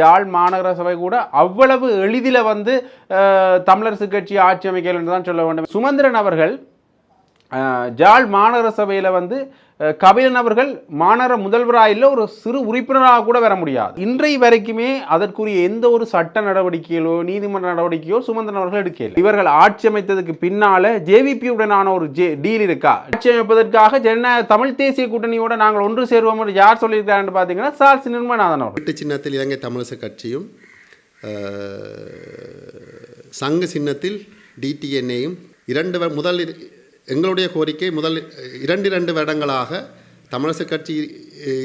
யாழ் மாநகர சபை கூட அவ்வளவு எளிதில் வந்து தமிழரசு கட்சி ஆட்சி அமைக்கல் என்று தான் சொல்ல வேண்டும். சுமந்திரன் அவர்கள் ஜாழ் மாநகர சபையில் வந்து கபிலன் அவர்கள் மாநகர முதல்வராக ஒரு சிறு உறுப்பினராக கூட வர முடியாது. இன்றைய வரைக்குமே அதற்குரிய எந்த ஒரு சட்ட நடவடிக்கைகளோ நீதிமன்ற நடவடிக்கையோ சுமந்திரன் அவர்கள் எடுக்கல இவர்கள் ஆட்சி அமைத்ததுக்கு பின்னால ஜேவிபி உடனான ஒரு டீல் இருக்கா? ஆட்சி அமைப்பதற்காக ஜனநாயக தமிழ் தேசிய கூட்டணியோட நாங்கள் ஒன்று சேருவோம் என்று யார் சொல்லியிருக்காருன்னு பார்த்தீங்கன்னா சார்ஸ் நிர்மநாதன் அவர்கள். சின்னத்தில் இலங்கை தமிழிசை கட்சியும் சங்க சங்கு சின்னத்தில் டிடிஎன்ஏயும் இரண்டு முதல் எங்களுடைய கோரிக்கை முதல் இரண்டு இரண்டு வருடங்களாக தமிழரசு கட்சி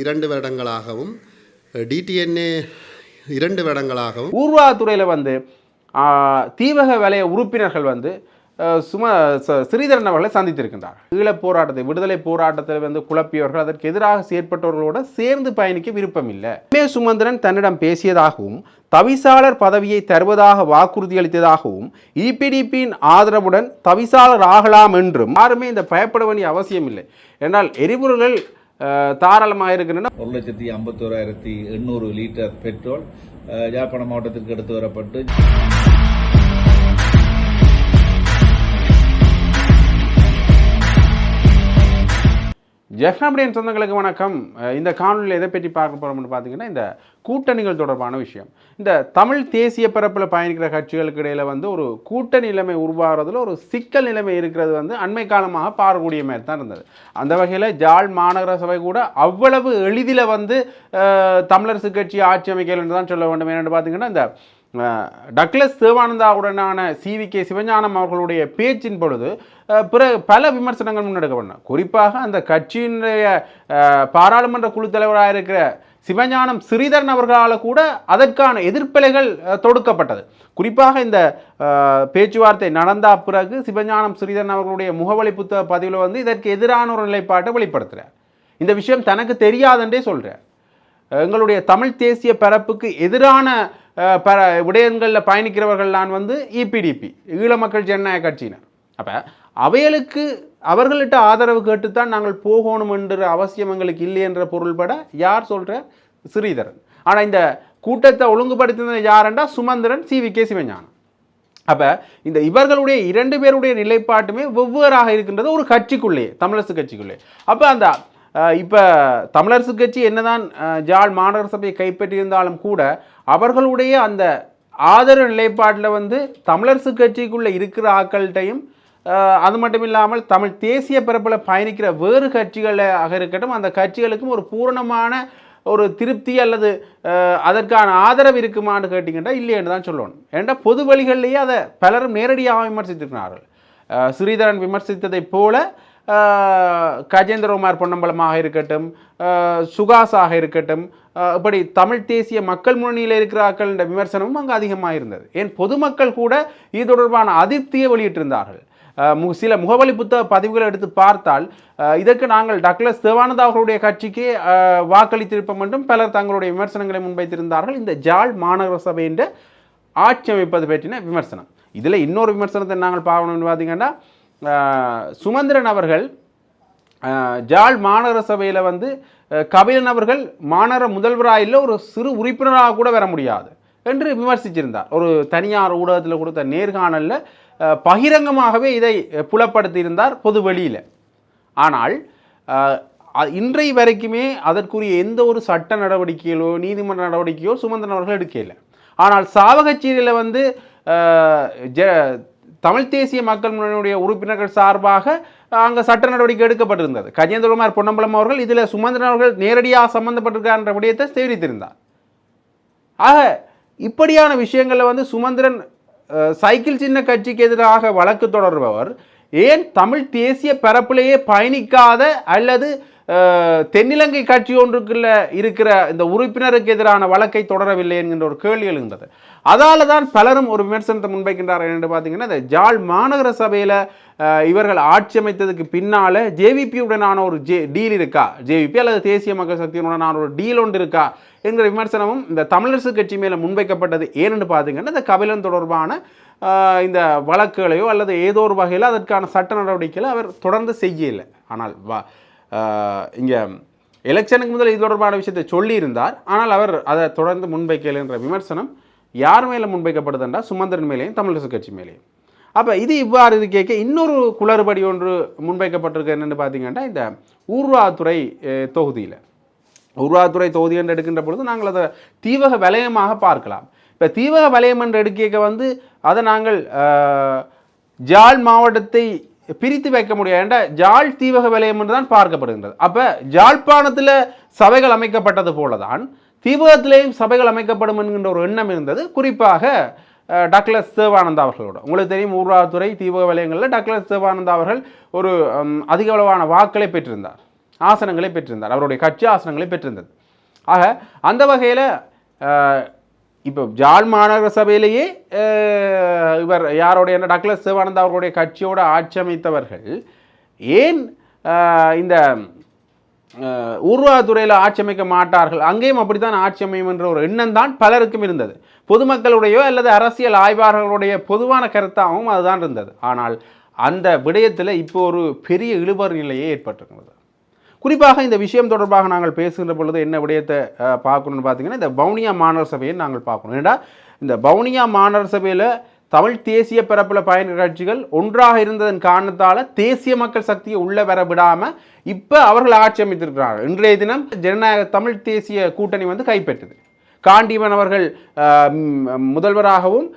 இரண்டு வருடங்களாகவும் டிடிஎன்ஏ இரண்டு வருடங்களாகவும். ஊர்வலத்துறையில் வந்து தீவக வலய உறுப்பினர்கள் வந்து சும ச- ஸ்ரீதரன் அவர்களை சந்தித்திருக்கின்றார். ஈழப் போராட்டத்தை விடுதலை போராட்டத்தில் வந்து குழப்பியவர்கள் அதற்கு எதிராக செயற்பட்டவர்களோட சேர்ந்து பயணிக்க விருப்பம் இல்லை மே சுமந்திரன் தன்னிடம் பேசியதாகவும் தவிசாளர் பதவியை தருவதாக வாக்குறுதி அளித்ததாகவும் இபிடிபியின் ஆதரவுடன் தவிசாளர் ஆகலாம் என்றும் யாருமே இந்த பயப்பட வேண்டிய அவசியம் இல்லை என்றால் எரிபொருள்கள் தாராளமாக இருக்கின்றன. ஒரு லட்சத்தி ஐம்பத்தோராயிரத்தி எண்ணூறு லிட்டர் பெட்ரோல் அஹ், யாழ்ப்பாணம் மாவட்டத்திற்கு எடுத்து வரப்பட்டு ஜெஃப்னாபடியன் சொந்தங்களுக்கு வணக்கம். இந்த காணொலியில் எதை பற்றி பார்க்க போகிறோம்னு பார்த்தீங்கன்னா இந்த கூட்டணிகள் தொடர்பான விஷயம். இந்த தமிழ் தேசிய பரப்பில் பயணிக்கிற கட்சிகளுக்கு இடையில் வந்து ஒரு கூட்டணி நிலைமை உருவாகிறதுல ஒரு சிக்கல் நிலைமை இருக்கிறது வந்து அண்மை காலமாக பாரக்கூடிய மாதிரி தான் இருந்தது. அந்த வகையில் ஜாழ் மாநகர சபை கூட அவ்வளவு எளிதில் வந்து தமிழரசு கட்சி ஆட்சி அமைக்கலன்னு தான் சொல்ல வேண்டும். என்னென்னு பார்த்தீங்கன்னா இந்த டக்ளஸ் தேவானந்தாவுடனான சிவிகே சிவஞானம் அவர்களுடைய பேச்சின் பொழுது பிற பல விமர்சனங்கள் முன்னெடுக்கப்பட்டன குறிப்பாக அந்த கட்சியினுடைய பாராளுமன்ற குழு தலைவராக இருக்கிற சிவஞானம் ஸ்ரீதரன் அவர்களால் கூட அதற்கான எதிர்ப்பிலைகள் தொடுக்கப்பட்டது. குறிப்பாக இந்த பேச்சுவார்த்தை நடந்த பிறகு சிவஞானம் ஸ்ரீதரன் அவர்களுடைய முகவழி புத்தக பதிவில் வந்து இதற்கு எதிரான ஒரு நிலைப்பாட்டை வெளிப்படுத்துகிறார் இந்த விஷயம் தனக்கு தெரியாதென்றே சொல்கிறார் எங்களுடைய தமிழ் தேசிய பரப்புக்கு எதிரான ப பர விடயங்களில் பயணிக்கிறவர்கள் நான் வந்து இபிடிபி ஈழ மக்கள் ஜனநாயக கட்சியினர். அப்போ அவைகளுக்கு அவர்கள்ட்ட ஆதரவு கேட்டுத்தான் நாங்கள் போகணும் என்ற அவசியம் எங்களுக்கு இல்லை என்ற பொருள்பட யார் சொல்கிற ஸ்ரீதரன். ஆனால் இந்த கூட்டத்தை ஒழுங்குபடுத்தினது யாருண்டா? Sumanthiran C. V. K. Sivagnanam. அப்போ இந்த இவர்களுடைய இரண்டு பேருடைய நிலைப்பாட்டுமே வெவ்வேறாக இருக்கின்றது ஒரு கட்சிக்குள்ளேயே தமிழரசு கட்சிக்குள்ளே அப்போ அந்த இப்போ தமிழரசு கட்சி என்னதான் ஜாழ் மாநகர சபையை கைப்பற்றியிருந்தாலும் கூட அவர்களுடைய அந்த ஆதரவு நிலைப்பாட்டில் வந்து தமிழரசு கட்சிக்குள்ளே இருக்கிற ஆக்கள்கிட்டையும் அது மட்டும் இல்லாமல் தமிழ் தேசிய பரப்பில் பயணிக்கிற வேறு கட்சிகளாக இருக்கட்டும் அந்த கட்சிகளுக்கும் ஒரு பூரணமான ஒரு திருப்தி அல்லது அதற்கான ஆதரவு இருக்குமான்னு கேட்டிங்கன்னா இல்லைன்னு தான் சொல்லணும். ஏன்னா பொது வழிகளிலேயே அதை பலரும் நேரடியாக விமர்சித்திருக்கிறார்கள். ஸ்ரீதரன் விமர்சித்ததைப் போல கஜேந்திரகுமார் பொன்னம்பலமாக இருக்கட்டும் சுகாசாக சுகாஸாக இருக்கட்டும் இப்படி தமிழ் தேசிய மக்கள் முன்னணியில் இருக்கிறார்கள் என்ற விமர்சனமும் அங்கே அதிகமாக இருந்தது. ஏன் பொதுமக்கள் கூட இது தொடர்பான அதிருப்தியை வெளியிட்டிருந்தார்கள். சில முகவலி புத்தக பதிவுகளை எடுத்து பார்த்தால் இதற்கு நாங்கள் டக்ளஸ் தேவானந்தா அவர்களுடைய கட்சிக்கு வாக்களித்திருப்போம் என்றும் பலர் தங்களுடைய விமர்சனங்களை முன்வைத்திருந்தார்கள். இந்த ஜாழ் மாநகர சபையின் ஆட்சி அமைப்பது பற்றின விமர்சனம். இதில் இன்னொரு விமர்சனத்தை நாங்கள் பார்க்கணும்னு பார்த்தீங்கன்னா சுமந்திரன் அவர்கள் ஜாழ் மாநகர சபையில் வந்து கபிலன் அவர்கள் மாநகர முதல்வராக இல்லை ஒரு சிறு உறுப்பினராக கூட வர முடியாது என்று விமர்சிச்சிருந்தார். ஒரு தனியார் ஊடகத்தில் கொடுத்த நேர்காணலில் பகிரங்கமாகவே இதை புலப்படுத்தியிருந்தார் பொது வெளியில். ஆனால் இன்றை இன்றைய வரைக்குமே அதற்குரிய எந்த ஒரு சட்ட நடவடிக்கைகளோ நீதிமன்ற நடவடிக்கையோ சுமந்திரன் அவர்கள் எடுக்கல. ஆனால் சாவகச்சேரியில் வந்து ஜ தமிழ் தேசிய மக்கள் முன்னணியுடைய உறுப்பினர்கள் சார்பாக அங்கே சட்ட நடவடிக்கை எடுக்கப்பட்டிருந்தது. கஜேந்திரகுமார் பொன்னம்பலம் அவர்கள் இதில் சுமந்திரன் அவர்கள் நேரடியாக சம்பந்தப்பட்டிருக்கார் விடயத்தை தெரிவித்திருந்தார். ஆக இப்படியான விஷயங்களில் வந்து சுமந்திரன் சைக்கிள் சின்ன கட்சிக்கு எதிராக வழக்கு தொடர்பவர் ஏன் தமிழ் தேசிய பரப்பிலேயே பயணிக்காத அல்லது தென்னிலங்கை கட்சி ஒன்றுக்குள்ள இருக்கிற இந்த உறுப்பினருக்கு எதிரான வழக்கை தொடரவில்லை என்கின்ற ஒரு கேள்வி எழுந்தது. அதால தான் பலரும் ஒரு விமர்சனத்தை முன்வைக்கின்றார்கள் என்று பார்த்தீங்கன்னா இந்த ஜாழ் மாநகர சபையில் இவர்கள் ஆட்சி அமைத்ததுக்கு பின்னால ஜேவிபியுடனான ஒரு ஜே டீல் இருக்கா? ஜேவிபி அல்லது தேசிய மக்கள் சக்தியுடனான ஒரு டீல் ஒன்று இருக்கா? என்கிற விமர்சனமும் இந்த தமிழரசு கட்சி மேலே முன்வைக்கப்பட்டது. ஏன்னு பார்த்தீங்கன்னா இந்த கபிலன் தொடர்பான இந்த வழக்குகளையோ அல்லது ஏதோ ஒரு வகையில் அதற்கான சட்ட நடவடிக்கைகளை அவர் தொடர்ந்து செய்யலை ஆனால் வா இங்கே எலெக்ஷனுக்கு முதல் இது தொடர்பான விஷயத்தை சொல்லியிருந்தார். ஆனால் அவர் அதை தொடர்ந்து முன்வைக்கலைன்ற விமர்சனம் யார் மேலே முன்வைக்கப்படுதுன்றா சுமந்திரன் மேலேயும் தமிழரசு கட்சி மேலேயும். அப்போ இது இவ்வாறு இது கேட்க இன்னொரு குளறுபடி ஒன்று முன்வைக்கப்பட்டிருக்கு என்னென்னு பார்த்தீங்கன்னா இந்த ஊர்வாத்துறை தொகுதியில். ஊர்வாத்துறை தொகுதி என்று எடுக்கின்ற பொழுது நாங்கள் அதை தீவக வலயமாக பார்க்கலாம். இப்போ தீவக வலயம் என்று எடுக்க வந்து அதை நாங்கள் ஜால் ஜாழ் மாவட்டத்தை பிரித்து வைக்க முடியாது. ஏன்டா ஜாழ் தீவக வலயம் என்று தான் பார்க்கப்படுகின்றது. அப்போ ஜாழ்ப்பாணத்தில் சபைகள் அமைக்கப்பட்டது போல தான் தீவகத்திலேயும் சபைகள் அமைக்கப்படும் என்கின்ற ஒரு எண்ணம் இருந்தது. குறிப்பாக டக்ளஸ் தேவானந்தா அவர்களோட. உங்களுக்கு தெரியும் ஊர்வாத்துறை தீவக வலயங்களில் டக்ளஸ் தேவானந்தா அவர்கள் ஒரு அதிக அளவான வாக்களை பெற்றிருந்தார். ஆசனங்களை பெற்றிருந்தார். அவருடைய கட்சி ஆசனங்களை பெற்றிருந்தது. ஆக அந்த வகையில் இப்போ ஜாழ் மாநகர சபையிலேயே இவர் யாருடைய டக்ளஸ் சிவானந்தா அவர்களுடைய கட்சியோடு ஆட்சி அமைத்தவர்கள் ஏன் இந்த ஊர்வாதுறையில் ஆட்சி அமைக்க மாட்டார்கள்? அங்கேயும் அப்படித்தான் ஆட்சி அமையும் என்ற ஒரு எண்ணம் தான் பலருக்கும் இருந்தது. பொதுமக்களுடையோ அல்லது அரசியல் ஆய்வாளர்களுடைய பொதுவான கருத்தாகவும் அதுதான் இருந்தது. ஆனால் அந்த விடயத்தில் இப்போ ஒரு பெரிய இழுபறி நிலையே ஏற்பட்டிருக்கிறது. குறிப்பாக இந்த விஷயம் தொடர்பாக நாங்கள் பேசுகின்ற பொழுது என்ன விடயத்தை பார்க்கணும்னு பார்த்தீங்கன்னா இந்த வவுனியா மாணவர் சபையை நாங்கள் பார்க்கணும். ஏன்னா இந்த வவுனியா மாணவர் சபையில் தமிழ் தேசிய பரப்பில் பயணிக்கிற கட்சிகள் ஒன்றாக இருந்ததன் காரணத்தால் தேசிய மக்கள் சக்தியை உள்ளே வர விடாமல் இப்போ அவர்கள் ஆட்சி அமைத்திருக்கிறார்கள். இன்றைய தினம் ஜனநாயக தமிழ் தேசிய கூட்டணி வந்து கைப்பற்றுது. காண்டிவன் அவர்கள் முதல்வராகவும்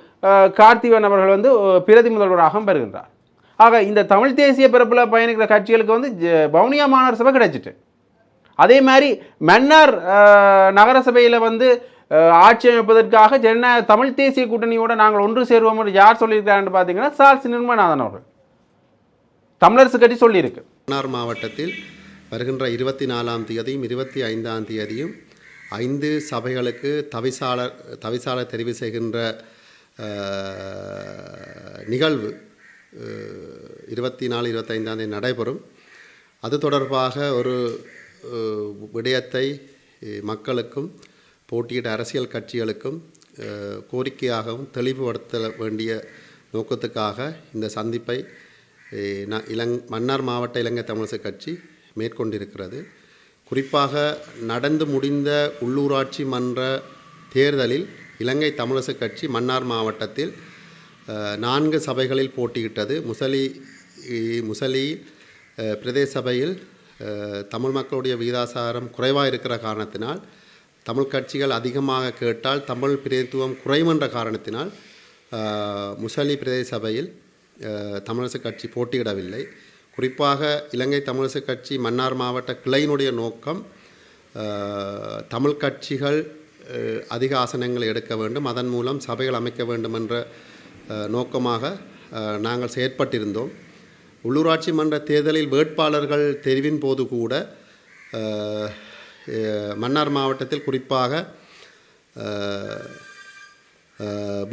கார்த்திவன் அவர்கள் வந்து பிரதி முதல்வராகவும் வருகின்றார். ஆக இந்த தமிழ் தேசிய பிறப்பில் பயணிக்கிற கட்சிகளுக்கு வந்து ஜ- வவுனியா மாநகர சபை கிடைச்சிட்டு. அதே மாதிரி மன்னார் நகரசபையில் வந்து ஆட்சி அமைப்பதற்காக ஜனநாயக தமிழ் தேசிய கூட்டணியோடு நாங்கள் ஒன்று சேருவோம் என்று யார் சொல்லியிருக்காருன்னு பார்த்தீங்கன்னா சார்ஸ் நிர்மநாதன் அவர்கள். தமிழரசு கட்சி சொல்லியிருக்கு. மன்னார் மாவட்டத்தில் வருகின்ற இருபத்தி நாலாம் தேதியும் இருபத்தி ஐந்தாம் தேதியும் ஐந்து சபைகளுக்கு தவிசாளர் தவிசாளர் தெரிவு செய்கின்ற நிகழ்வு இருபத்தி நாலு இருபத்தைந்தாம் தேதி நடைபெறும். அது தொடர்பாக ஒரு விடயத்தை மக்களுக்கும் போட்டியிட்ட அரசியல் கட்சிகளுக்கும் கோரிக்கையாகவும் தெளிவுபடுத்த வேண்டிய நோக்கத்துக்காக இந்த சந்திப்பை ந- இலங் மன்னார் மாவட்ட இலங்கை தமிழிசை கட்சி மேற்கொண்டிருக்கிறது. குறிப்பாக நடந்து முடிந்த உள்ளூராட்சி மன்ற தேர்தலில் இலங்கை தமிழிசை கட்சி மன்னார் மாவட்டத்தில் நான்கு சபைகளில் போட்டியிட்டது. முசலி முசலி பிரதேச சபையில் தமிழ் மக்களுடைய விகிதாசாரம் குறைவாக இருக்கிற காரணத்தினால் தமிழ் கட்சிகள் அதிகமாக கேட்டால் தமிழ் பிரதித்துவம் குறைவென்ற என்ற காரணத்தினால் முசலி பிரதேச சபையில் தமிழரசு கட்சி போட்டியிடவில்லை. குறிப்பாக இலங்கை தமிழரசு கட்சி மன்னார் மாவட்ட கிளையினுடைய நோக்கம் தமிழ் கட்சிகள் அதிக ஆசனங்களை எடுக்க வேண்டும். அதன் மூலம் சபைகள் அமைக்க வேண்டும் என்ற நோக்கமாக நாங்கள் செயற்பட்டிருந்தோம். உள்ளூராட்சி மன்ற தேர்தலில் வேட்பாளர்கள் தெரிவின் போது கூட மன்னார் மாவட்டத்தில் குறிப்பாக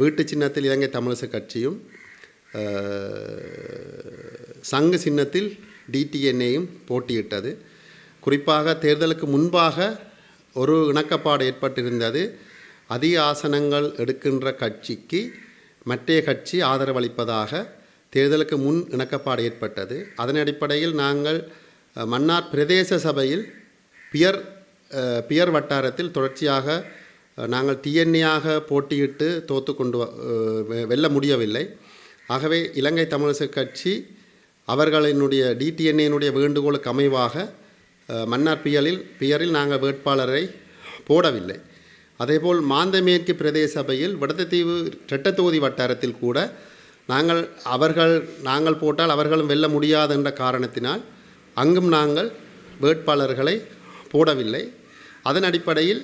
வீட்டு சின்னத்தில் இலங்கை தமிழிசை கட்சியும் சங்கு சின்னத்தில் டிடிஎன்ஏயும் போட்டியிட்டது. குறிப்பாக தேர்தலுக்கு முன்பாக ஒரு இணக்கப்பாடு ஏற்பட்டிருந்தது. அதிக ஆசனங்கள் எடுக்கின்ற கட்சிக்கு மற்றைய கட்சி ஆதரவளிப்பதாக தேர்தலுக்கு முன் இணக்கப்பாடு ஏற்பட்டது. அதன் அடிப்படையில் நாங்கள் மன்னார் பிரதேச சபையில் பியர் பியர் வட்டாரத்தில் தொடர்ச்சியாக நாங்கள் டிஎன்ஏயாக போட்டியிட்டு தோத்து கொண்டு வ- வெ- வெல்ல முடியவில்லை. ஆகவே இலங்கை தமிழிசை கட்சி அவர்களினுடைய டிடிஎன்ஏனுடைய வேண்டுகோளுக்கு அமைவாக மன்னார் பியலில் பியரில் நாங்கள் வேட்பாளரை போடவில்லை. அதேபோல் மாந்தமேற்கு பிரதேச சபையில் வடத்தீவு ரெட்டத்தொகுதி வட்டாரத்தில் கூட நாங்கள் அவர்கள் நாங்கள் போட்டால் அவர்களும் வெல்ல முடியாது என்ற காரணத்தினால் அங்கும் நாங்கள் வேட்பாளர்களை போடவில்லை. அதன் அடிப்படையில்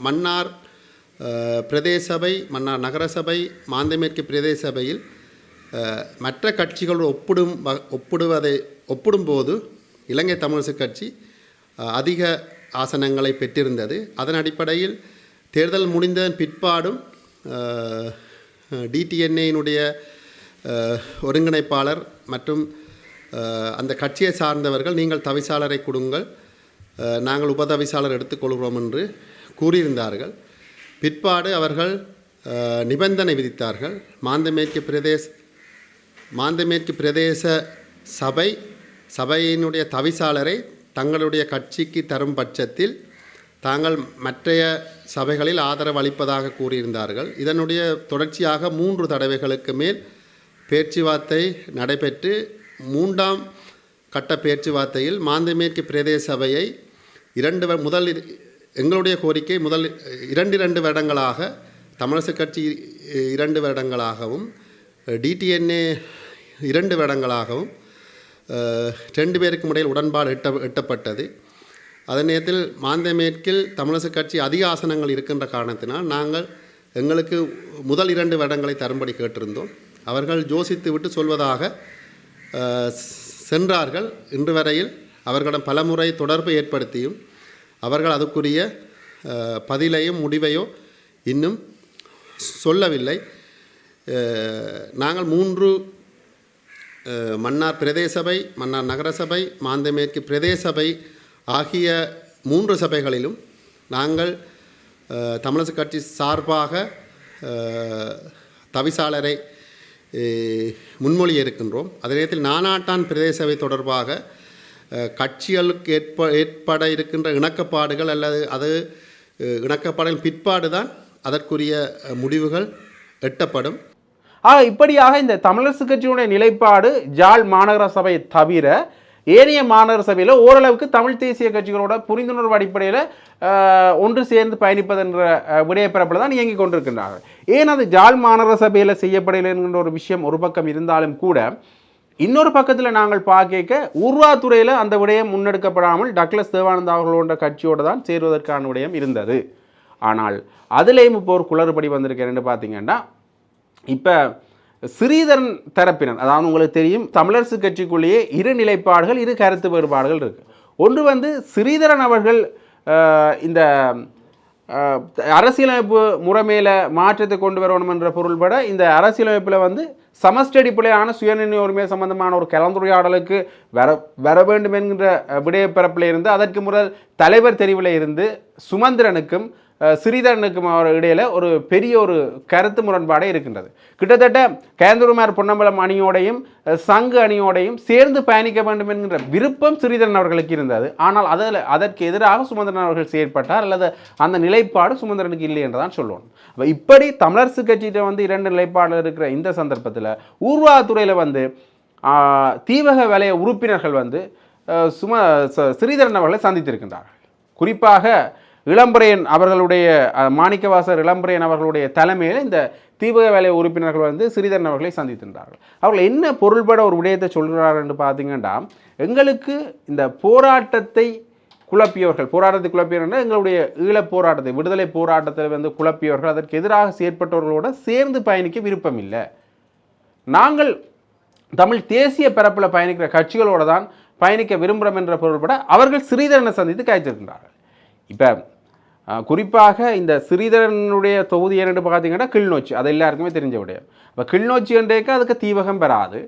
மன்னார் பிரதேசபை பிரதேச சபை மன்னார் நகரசபை மாந்தமேற்கு பிரதேச சபையில் மற்ற கட்சிகளோடு ஒப்பிடும் வ- ஒப்பிடுவதை ஒப்பிடும்போது இலங்கை தமிழிசை கட்சி அதிக ஆசனங்களை பெற்றிருந்தது. அதன் அடிப்படையில் தேர்தல் முடிந்ததன் பிற்பாடும் டிடிஎன்ஏயினுடைய ஒருங்கிணைப்பாளர் மற்றும் அந்த கட்சியை சார்ந்தவர்கள் நீங்கள் தவிசாளரை கொடுங்கள் நாங்கள் உபதவிசாளர் எடுத்துக்கொள்கிறோம் என்று கூறியிருந்தார்கள். பிற்பாடு அவர்கள் நிபந்தனை விதித்தார்கள். மாந்தமேற்கு பிரதேச மாந்தமேற்கு பிரதேச சபை சபையினுடைய தவிசாளரை தங்களுடைய கட்சிக்கு தரும் பட்சத்தில் தாங்கள் மற்றைய சபைகளில் ஆதரவு அளிப்பதாக கூறியிருந்தார்கள். இதனுடைய தொடர்ச்சியாக மூன்று தடவைகளுக்கு மேல் பேச்சுவார்த்தை நடைபெற்று மூன்றாம் கட்ட பேச்சுவார்த்தையில் மாந்தமேற்கு பிரதேச சபையை இரண்டு வ- முதல் எங்களுடைய கோரிக்கை முதல் இரண்டு இரண்டு வருடங்களாக தமிழரசு கட்சி இரண்டு வருடங்களாகவும் டிடிஎன்ஏ இரண்டு வருடங்களாகவும் ரெண்டு பேருக்கும் இடையில் உடன்பாடு எட்ட எட்டப்பட்டது. அதே நேரத்தில் மாந்தமேற்கில் தமிழரசு கட்சி அதிக ஆசனங்கள் இருக்கின்ற காரணத்தினால் நாங்கள் எங்களுக்கு முதல் இரண்டு வருடங்களை தரும்படி கேட்டிருந்தோம். அவர்கள் ஜோசித்து விட்டு சொல்வதாக சென்றார்கள். இன்று வரையில் அவர்களிடம் பலமுறை தொடர்பு ஏற்படுத்தியும் அவர்கள் அதுக்குரிய பதிலையும் முடிவையோ இன்னும் சொல்லவில்லை. நாங்கள் மூன்று மன்னார் பிரதேச சபை மன்னார் நகரசபை மாந்தமேற்கு பிரதேச சபை ஆகிய மூன்று சபைகளிலும் நாங்கள் அஹ், தமிழரசு கட்சி சார்பாக தவிசாளரை முன்மொழி முன்மொழிய இருக்கின்றோம். அதே நேரத்தில் நானாட்டான் பிரதேச சபை தொடர்பாக கட்சிகளுக்கு ஏற்ப ஏற்பட இருக்கின்ற இணக்கப்பாடுகள் அல்லது அது இணக்கப்பாடுகள் பிற்பாடு தான் அதற்குரிய முடிவுகள் எட்டப்படும். ஆக இப்படியாக இந்த தமிழரசு கட்சியுடைய நிலைப்பாடு ஜாழ் மாநகர சபை தவிர ஏனைய மாநகர சபையில் ஓரளவுக்கு தமிழ் தேசிய கட்சிகளோட புரிந்துணர்வு அடிப்படையில் ஒன்று சேர்ந்து பயணிப்பது என்ற விடயப்பரப்பில் தான் இயங்கிக் கொண்டிருக்கின்றார்கள். ஏன் அது ஜாழ் மாநகர சபையில் செய்யப்படையில் என்கின்ற ஒரு விஷயம் ஒரு பக்கம் இருந்தாலும் கூட இன்னொரு பக்கத்தில் நாங்கள் பார்க்க உருவாத்துறையில் அந்த விடயம் முன்னெடுக்கப்படாமல் டக்ளஸ் தேவானந்தா அவர்களோட கட்சியோடு தான் சேருவதற்கான விடயம் இருந்தது. ஆனால் அதுலேயும் இப்போ ஒரு குளறுபடி வந்திருக்கேன்னு பார்த்தீங்கன்னா இப்போ ஸ்ரீதரன் தரப்பினர். அதாவது உங்களுக்கு தெரியும் தமிழரசு கட்சிக்குள்ளேயே இரு நிலைப்பாடுகள் இரு கருத்து வேறுபாடுகள் இருக்குது ஒன்று வந்து ஸ்ரீதரன் அவர்கள் இந்த அரசியலமைப்பு முறைமையில் மாற்றத்தை கொண்டு வரணும் என்ற பொருள்பட இந்த அரசியலமைப்பில் வந்து சமஷ்டி அடிப்படையான சுயநிர்ணய உரிமை சம்பந்தமான ஒரு கலந்துரையாடலுக்கு வர வர வேண்டும் என்கின்ற விடயப்பரப்பில் இருந்து அதற்கு முதல் தலைவர் தெரிவில் இருந்து சுமந்திரனுக்கும் அஹ், அவர் இடையில் ஒரு பெரிய ஒரு கருத்து முரண்பாடே இருக்கின்றது. கிட்டத்தட்ட கேந்தூர்மார் பொன்னம்பலம் அணியோடையும் சங்கு அணியோடையும் சேர்ந்து பயணிக்க வேண்டும் என்கின்ற விருப்பம் சிறிதரன் அவர்களுக்கு இருந்தது. ஆனால் அதில் அதற்கு எதிராக சுமந்திரன் அவர்கள் செயற்பட்டார் அல்லது அந்த நிலைப்பாடு சுமந்திரனுக்கு இல்லை என்று தான் சொல்லணும் இப்படி தமிழரசு கட்சியிட்ட வந்து இரண்டு நிலைப்பாடு இருக்கிற இந்த சந்தர்ப்பத்தில் ஊர்வாத்துறையில் வந்து தீவக வலய உறுப்பினர்கள் வந்து சும ச- அவர்களை சந்தித்திருக்கின்றார்கள். குறிப்பாக இளம்பரையன் அவர்களுடைய மாணிக்கவாசர் இளம்பரையன் அவர்களுடைய தலைமையில் இந்த தீபக வேலை உறுப்பினர்கள் வந்து ஸ்ரீதரன் அவர்களை சந்தித்திருந்தார்கள். அவர்கள் என்ன பொருள்பட ஒரு விடயத்தை சொல்கிறார்கள் என்று பார்த்தீங்கன்னா எங்களுக்கு இந்த போராட்டத்தை குழப்பியவர்கள் போராட்டத்தை குழப்பியவர்கள் எங்களுடைய ஈழப் போராட்டத்தை விடுதலை போராட்டத்தில் வந்து குழப்பியவர்கள் அதற்கு எதிராக செயற்பட்டவர்களோட சேர்ந்து பயணிக்க விருப்பம் இல்லை நாங்கள் தமிழ் தேசிய பரப்பில் பயணிக்கிற கட்சிகளோடு தான் பயணிக்க விரும்புகிறோம் என்ற பொருள்பட அவர்கள் ஸ்ரீதரனை சந்தித்து காய்ச்சிருக்கின்றார்கள் இப்போ குறிப்பாக இந்த ஸ்ரீதரனுடைய தொகுதி என்னென்னு பார்த்தீங்கன்னா கிளிநொச்சி. அது எல்லாருக்குமே தெரிஞ்ச விடயம். இப்போ கிளிநொச்சி என்றேக்க அதுக்கு தீவகம் பெறாது.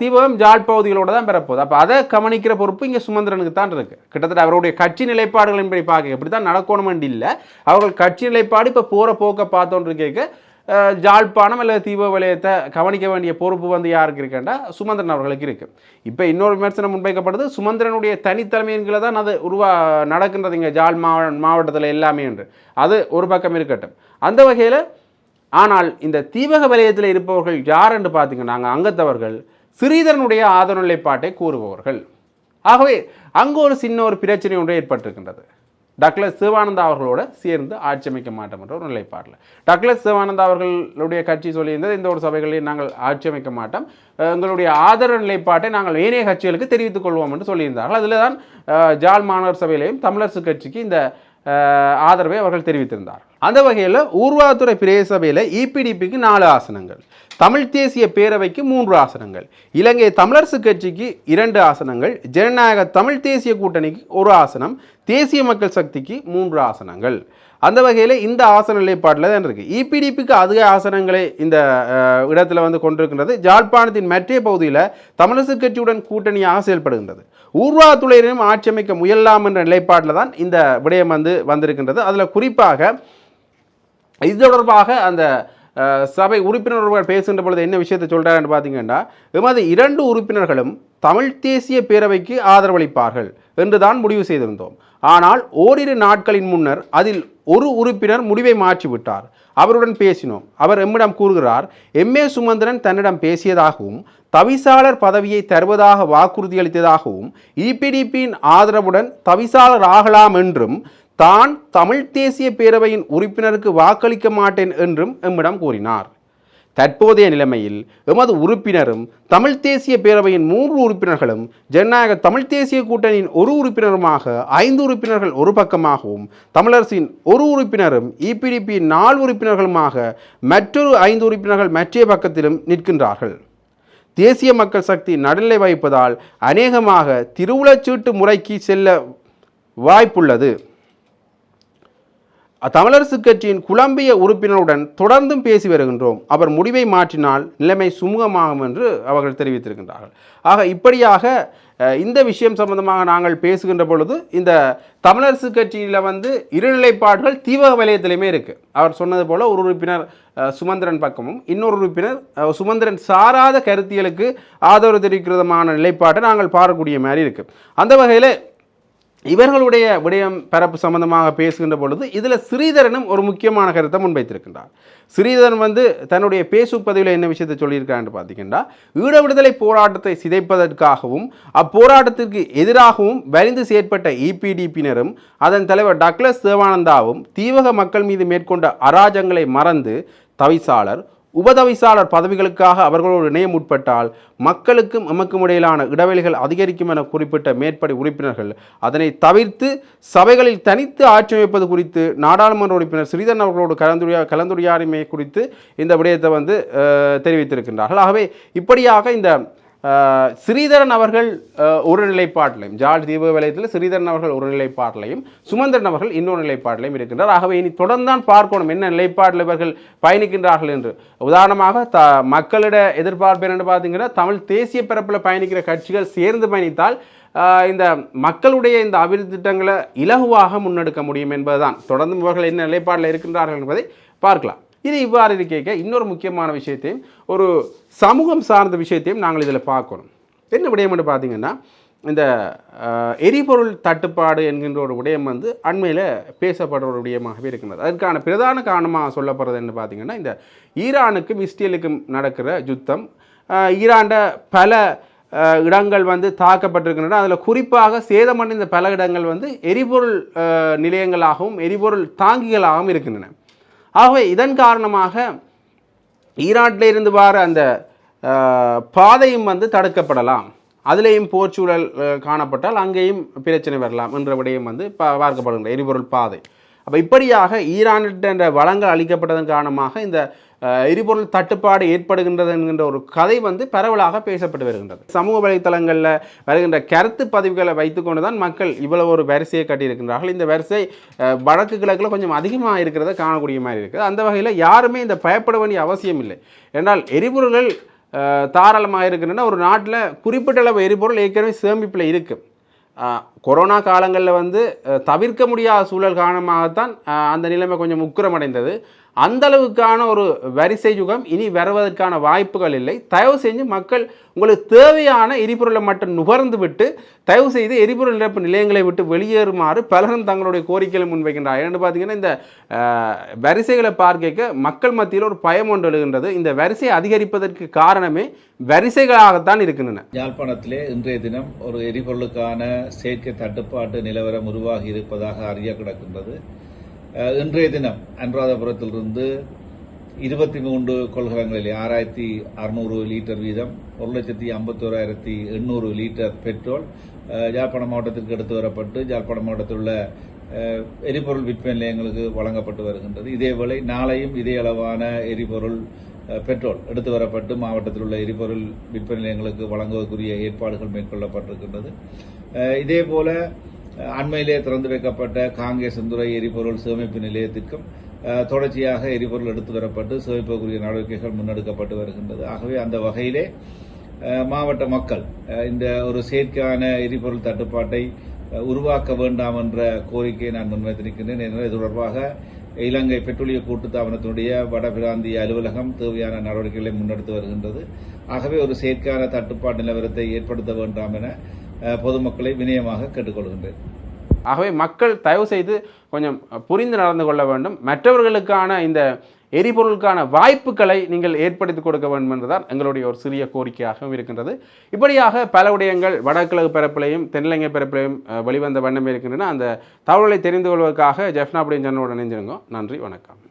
தீபகம் ஜாட் பகுதிகளோடு பகுதிகளோட தான் பெறப்போகுது. அப்போ அதை கவனிக்கிற பொறுப்பு இங்கே சுமந்திரனுக்கு தான் இருக்குது கிட்டத்தட்ட அவருடைய கட்சி நிலைப்பாடுகளின்படி பார்க்க இப்படி தான் நடக்கணுமென்று இல்லை. அவர்கள் கட்சி நிலைப்பாடு இப்போ போகிற போக்க பார்த்தோன்று கேட்க ஜாழ்ப்பாணம் அல்லது தீப வலயத்தை கவனிக்க வேண்டிய பொறுப்பு வந்து யாருக்கு இருக்குன்னா சுமந்திரன் அவர்களுக்கு இருக்கு. இப்போ இன்னொரு விமர்சனம் முன்வைக்கப்படுது. சுமந்திரனுடைய தனித்தலைமையின் கீழே தான் அது உருவா நடக்கின்றது இங்கே ஜாழ் மாவ மாவட்டத்தில் எல்லாமே என்று. அது ஒரு பக்கம் இருக்கட்டும். அந்த வகையில் ஆனால் இந்த தீபக வலயத்தில் இருப்பவர்கள் யார் என்று பார்த்தீங்கன்னா அங்கே அங்கத்தவர்கள் ஸ்ரீதரனுடைய ஆதரவு நிலைப்பாட்டை கூறுபவர்கள். ஆகவே அங்கு ஒரு சின்ன ஒரு பிரச்சனை ஒன்று ஏற்பட்டிருக்கின்றது. டக்ளஸ் சிவானந்தா அவர்களோட சேர்ந்து ஆட்சி அமைக்க மாட்டோம் என்ற ஒரு நிலைப்பாடில் டக்ளஸ் சிவானந்தா அவர்களுடைய கட்சி சொல்லியிருந்தது இந்த ஒரு சபைகளையும் நாங்கள் ஆட்சி அமைக்க மாட்டோம். எங்களுடைய ஆதரவு நிலைப்பாட்டை நாங்கள் ஏனைய கட்சிகளுக்கு தெரிவித்துக் கொள்வோம் என்று சொல்லியிருந்தார்கள். அதில் தான் ஜால் ஜாழ் மாநகர் சபையிலையும் தமிழரசு கட்சிக்கு இந்த ஆதரவை அவர்கள் தெரிவித்திருந்தார் அந்த வகையில் ஊர்வாத்துறை பிரேசபையில் இபிடிபிக்கு நாலு ஆசனங்கள் தமிழ் தேசிய பேரவைக்கு மூன்று ஆசனங்கள் இலங்கை தமிழரசு கட்சிக்கு இரண்டு ஆசனங்கள் ஜனநாயக தமிழ் தேசிய கூட்டணிக்கு ஒரு ஆசனம் தேசிய மக்கள் சக்திக்கு மூன்று ஆசனங்கள். அந்த வகையில் இந்த ஆசன நிலைப்பாட்டில் தான் இருக்குது இபிடிபிக்கு அதிக ஆசனங்களை இந்த இடத்துல வந்து கொண்டிருக்கின்றது. ஜாழ்ப்பாணத்தின் மற்ற பகுதியில் தமிழரசு கட்சியுடன் கூட்டணியாக செயல்படுகின்றது. ஊர்வாத்துறையினரும் ஆட்சி அமைக்க முயலாம் என்ற நிலைப்பாட்டில் தான் இந்த விடயம் வந்து வந்திருக்கின்றது. அதில் குறிப்பாக இது தொடர்பாக அந்த சபை உறுப்பினர் ஒருவர் பேசுகின்ற பொழுது என்ன விஷயத்தை சொல்கிறாருன்னு பார்த்தீங்கன்னா எமது இரண்டு உறுப்பினர்களும் தமிழ் தேசிய பேரவைக்கு ஆதரவளிப்பார்கள் என்று தான் முடிவு செய்திருந்தோம். ஆனால் ஓரிரு நாட்களின் முன்னர் அதில் ஒரு உறுப்பினர் முடிவை மாற்றிவிட்டார். அவருடன் பேசினோம். அவர் எம்மிடம் கூறுகிறார் எம்ஏ சுமந்திரன் தன்னிடம் பேசியதாகவும் தவிசாளர் பதவியை தருவதாக வாக்குறுதியளித்ததாகவும் இபிடிபியின் ஆதரவுடன் தவிசாளர் ஆகலாம் என்றும் தான் தமிழ்த் தேசிய பேரவையின் உறுப்பினருக்கு வாக்களிக்க மாட்டேன் என்றும் எம்மிடம் கூறினார். தற்போதைய நிலைமையில் எமது உறுப்பினரும் தமிழ் தேசிய பேரவையின் மூன்று உறுப்பினர்களும் ஜனநாயக தமிழ் தேசிய கூட்டணியின் ஒரு உறுப்பினருமாக ஐந்து உறுப்பினர்கள் ஒரு பக்கமாகவும் தமிழரசின் ஒரு உறுப்பினரும் இபிடிபி நாலு உறுப்பினர்களுமாக மற்றொரு ஐந்து உறுப்பினர்கள் மற்றைய பக்கத்திலும் நிற்கின்றார்கள். தேசிய மக்கள் சக்தி நடுநிலை வகிப்பதால் அநேகமாக திருவுளச்சீட்டு முறைக்கு செல்ல வாய்ப்புள்ளது. தமிழரசு கட்சியின் குழம்பிய உறுப்பினருடன் தொடர்ந்தும் பேசி வருகின்றோம். அவர் முடிவை மாற்றினால் நிலைமை சுமூகமாகும் என்று அவர்கள் தெரிவித்திருக்கின்றார்கள். ஆக இப்படியாக இந்த விஷயம் சம்பந்தமாக நாங்கள் பேசுகின்ற பொழுது இந்த தமிழரசு கட்சியில் வந்து இரு நிலைப்பாடுகள் தீவக வலயத்திலையுமே இருக்குது அவர் சொன்னது போல் ஒரு உறுப்பினர் சுமந்திரன் பக்கமும் இன்னொரு உறுப்பினர் சுமந்திரன் சாராத கருத்தியலுக்கு ஆதரவு தெரிவிக்கிறதுமான நிலைப்பாட்டை நாங்கள் பாரக்கூடிய மாதிரி இருக்குது அந்த வகையில் இவர்களுடைய விடயம் பரப்பு சம்பந்தமாக பேசுகின்ற பொழுது இதில் ஸ்ரீதரனும் ஒரு முக்கியமான கருத்தை முன்வைத்திருக்கின்றார். ஸ்ரீதரன் வந்து தன்னுடைய பேசு பதிவில் என்ன விஷயத்தை சொல்லியிருக்கான்னு பார்த்தீங்கன்னா ஈழ விடுதலை போராட்டத்தை சிதைப்பதற்காகவும் அப்போராட்டத்திற்கு எதிராகவும் வலிந்து செயற்பட்ட இபிடிபியினரும் அதன் தலைவர் டக்ளஸ் தேவானந்தாவும் தீவக மக்கள் மீது மேற்கொண்ட அராஜங்களை மறந்து தவிசாளர் உபதவிசாளர் பதவிகளுக்காக அவர்களோடு இணைய முற்பட்டால் மக்களுக்கும் எமக்கும் இடையிலான இடைவெளிகள் அதிகரிக்கும் என குறிப்பிட்ட மேற்படி உறுப்பினர்கள். அதனை தவிர்த்து சபைகளில் தனித்து ஆட்சி அமைப்பது குறித்து நாடாளுமன்ற உறுப்பினர் ஸ்ரீதரன் அவர்களோடு கலந்துரையா கலந்துரையாடுமை குறித்து இந்த விடயத்தை வந்து தெரிவித்திருக்கின்றார்கள். ஆகவே இப்படியாக இந்த ஸ்ரீதரன் அவர்கள் ஒரு நிலைப்பாட்டிலையும் ஜார்ஜ் தீப வலயத்தில் ஸ்ரீதரன் அவர்கள் ஒரு நிலைப்பாட்டிலையும் சுமந்திரன் அவர்கள் இன்னொரு நிலைப்பாட்டிலையும் இருக்கின்றார். ஆகவே இனி தொடர்ந்தான் பார்க்கணும் என்ன நிலைப்பாட்டில் இவர்கள் பயணிக்கின்றார்கள் என்று. உதாரணமாக த மக்களிட எதிர்பார்ப்பு என்னென்னு பார்த்தீங்கன்னா தமிழ் தேசிய பரப்பில் பயணிக்கிற கட்சிகள் சேர்ந்து பயணித்தால் இந்த மக்களுடைய இந்த அபிவிருத்தி திட்டங்களை இலகுவாக முன்னெடுக்க முடியும் என்பதுதான். தொடர்ந்து இவர்கள் என்ன நிலைப்பாட்டில் இருக்கின்றார்கள் என்பதை பார்க்கலாம். இது இவ்வாறு இருக்க இன்னொரு முக்கியமான விஷயத்தையும் ஒரு சமூகம் சார்ந்த விஷயத்தையும் நாங்கள் இதில் பார்க்கணும். என்ன விடயம் என்று பார்த்தீங்கன்னா இந்த எரிபொருள் தட்டுப்பாடு என்கின்ற ஒரு விடயம் வந்து அண்மையில் பேசப்படுற ஒரு விடயமாகவே இருக்கின்றது. அதற்கான பிரதான காரணமாக சொல்லப்படுறது என்ன பார்த்தீங்கன்னா இந்த ஈரானுக்கும் இஸ்ரேலுக்கும் நடக்கிற யுத்தம். ஈராண்ட பல இடங்கள் வந்து தாக்கப்பட்டிருக்கின்றன. அதில் குறிப்பாக சேதமடைந்த பல இடங்கள் வந்து எரிபொருள் நிலையங்களாகவும் எரிபொருள் தாங்கிகளாகவும் இருக்கின்றன. ஆகவே இதன் காரணமாக ஈராட்டில் இருந்து வர அந்த பாதையும் வந்து தடுக்கப்படலாம். அதுலேயும் போர்ச்சூழல் காணப்பட்டால் அங்கேயும் பிரச்சனை வரலாம் என்ற விடயம் வந்து பா- பார்க்கப்படுகின்ற எரிபொருள் பாதை. அப்போ இப்படியாக ஈரானிட்ட என்ற வளங்கள் அளிக்கப்பட்டதன் காரணமாக இந்த எரிபொருள் தட்டுப்பாடு ஏற்படுகின்றது என்கின்ற ஒரு கதை வந்து பரவலாக பேசப்பட்டு வருகின்றது. சமூக வலைத்தளங்களில் வருகின்ற கருத்து பதிவுகளை வைத்துக்கொண்டு தான் மக்கள் இவ்வளவு ஒரு வரிசையை கட்டியிருக்கின்றார்கள். இந்த வரிசை வடக்கு கிழக்கில் கொஞ்சம் அதிகமாக இருக்கிறத காணக்கூடிய மாதிரி இருக்குது. அந்த வகையில் யாருமே இந்த பயப்பட வேண்டிய அவசியம் இல்லை. என்றால் எரிபொருள்கள் தாராளமாக இருக்கின்றன. ஒரு நாட்டில் குறிப்பிட்ட அளவு எரிபொருள் ஏற்கனவே சேமிப்பில் இருக்குது கொரோனா காலங்களில் வந்து தவிர்க்க முடியாத சூழல் காரணமாகத்தான் அந்த நிலைமை கொஞ்சம் முக்கிரமடைந்தது அந்த அளவுக்கான ஒரு வரிசை யுகம் இனி வருவதற்கான வாய்ப்புகள் இல்லை. தயவு செஞ்சு மக்கள் உங்களுக்கு தேவையான எரிபொருளை மட்டும் நுகர்ந்து விட்டு தயவு செய்து எரிபொருள் நிரப்பு நிலையங்களை விட்டு வெளியேறுமாறு பலரும் தங்களுடைய கோரிக்கைகளை முன்வைக்கின்றார் ஏன்னு பார்த்தீங்கன்னா இந்த வரிசைகளை பார்க்க மக்கள் மத்தியில் ஒரு பயம் ஒன்று எழுகின்றது. இந்த வரிசையை அதிகரிப்பதற்கு காரணமே வரிசைகளாகத்தான் இருக்கின்றன. யாழ்ப்பாணத்திலே இன்றைய தினம் ஒரு எரிபொருளுக்கான செயற்கை தட்டுப்பாட்டு நிலவரம் உருவாகி இருப்பதாக அறிய கிடக்கின்றது. இன்றைய தினம் அனுராதபுரத்திலிருந்து இருபத்தி மூன்று கொள்கலங்களில் ஆறாயிரத்தி அறுநூறு லிட்டர் வீதம் ஒரு லட்சத்தி ஐம்பத்தோராயிரத்தி எண்ணூறு லிட்டர் பெட்ரோல் அஹ், யாழ்ப்பாணம் மாவட்டத்திற்கு எடுத்து வரப்பட்டு யாழ்ப்பாணம் மாவட்டத்தில் உள்ள எரிபொருள் விற்பனை நிலையங்களுக்கு வழங்கப்பட்டு வருகின்றது. இதேவேளை நாளையும் இதே அளவான எரிபொருள் பெட்ரோல் எடுத்து வரப்பட்டு மாவட்டத்தில் உள்ள எரிபொருள் விற்பனை நிலையங்களுக்கு வழங்குவதற்குரிய ஏற்பாடுகள் மேற்கொள்ளப்பட்டிருக்கின்றது. அஹ், இதேபோல அண்மையிலே திறந்து வைக்கப்பட்ட காங்கேசந்துறை எரிபொருள் சேமிப்பு நிலையத்திற்கும் தொடர்ச்சியாக எரிபொருள் எடுத்து வரப்பட்டு சேமிப்புக்குரிய நடவடிக்கைகள் முன்னெடுக்கப்பட்டு வருகின்றது. ஆகவே அந்த வகையிலே மாவட்ட மக்கள் இந்த ஒரு செயற்கையான எரிபொருள் தட்டுப்பாட்டை உருவாக்க வேண்டாம் என்ற கோரிக்கையை நான் முன்வைத்திருக்கின்றேன். எனவே இது தொடர்பாக இலங்கை பெட்ரோலிய கூட்டுத்தாபனத்தினுடைய வடபிராந்திய அலுவலகம் தேவையான நடவடிக்கைகளை முன்னெடுத்து வருகின்றது. ஆகவே ஒரு செயற்கையான தட்டுப்பாட்டு நிலவரத்தை ஏற்படுத்த வேண்டாம் என பொதுமக்களை வினயமாக கேட்டுக்கொள்கின்றேன். ஆகவே மக்கள் தயவு செய்து கொஞ்சம் புரிந்து நடந்து கொள்ள வேண்டும். மற்றவர்களுக்கான இந்த எரிபொருளுக்கான வாய்ப்புகளை நீங்கள் ஏற்படுத்தி கொடுக்க வேண்டும் என்றுதான் எங்களுடைய ஒரு சிறிய கோரிக்கையாகவும் இருக்கின்றது. இப்படியாக பல விடயங்கள் வடகிழக்கு பரப்பிலையும் தென்னிலங்கை பரப்பிலையும் வெளிவந்த வண்ணம் இருக்கின்றன. அந்த தகவலை தெரிந்து கொள்வதற்காக ஜெஃப்னா அப்படின் ஜன்னோட இணைஞ்சிருங்க நன்றி வணக்கம்.